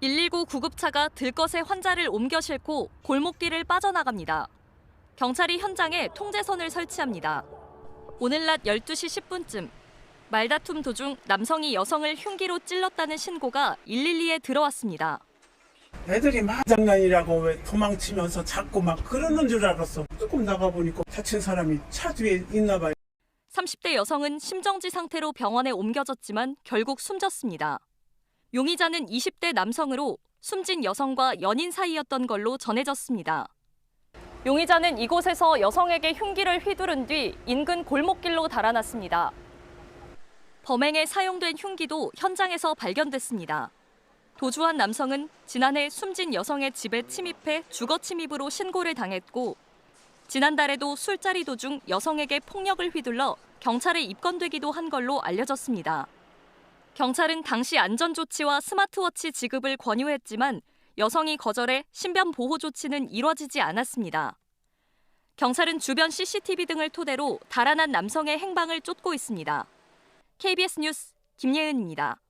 119 구급차가 들것에 환자를 옮겨 싣고 골목길을 빠져나갑니다. 경찰이 현장에 통제선을 설치합니다. 오늘 낮 12시 10분쯤 말다툼 도중 남성이 여성을 흉기로 찔렀다는 신고가 112에 들어왔습니다. 애들이 막 장난이라고 왜 도망치면서 자꾸 막 그러는 줄 알았어. 조금 나가보니까 다친 사람이 차 뒤에 있나 봐요. 30대 여성은 심정지 상태로 병원에 옮겨졌지만 결국 숨졌습니다. 용의자는 20대 남성으로 숨진 여성과 연인 사이였던 걸로 전해졌습니다. 용의자는 이곳에서 여성에게 흉기를 휘두른 뒤 인근 골목길로 달아났습니다. 범행에 사용된 흉기도 현장에서 발견됐습니다. 도주한 남성은 지난해 숨진 여성의 집에 침입해 주거 침입으로 신고를 당했고 지난달에도 술자리 도중 여성에게 폭력을 휘둘러 경찰에 입건되기도 한 걸로 알려졌습니다. 경찰은 당시 안전조치와 스마트워치 지급을 권유했지만 여성이 거절해 신변 보호 조치는 이뤄지지 않았습니다. 경찰은 주변 CCTV 등을 토대로 달아난 남성의 행방을 쫓고 있습니다. KBS 뉴스 김예은입니다.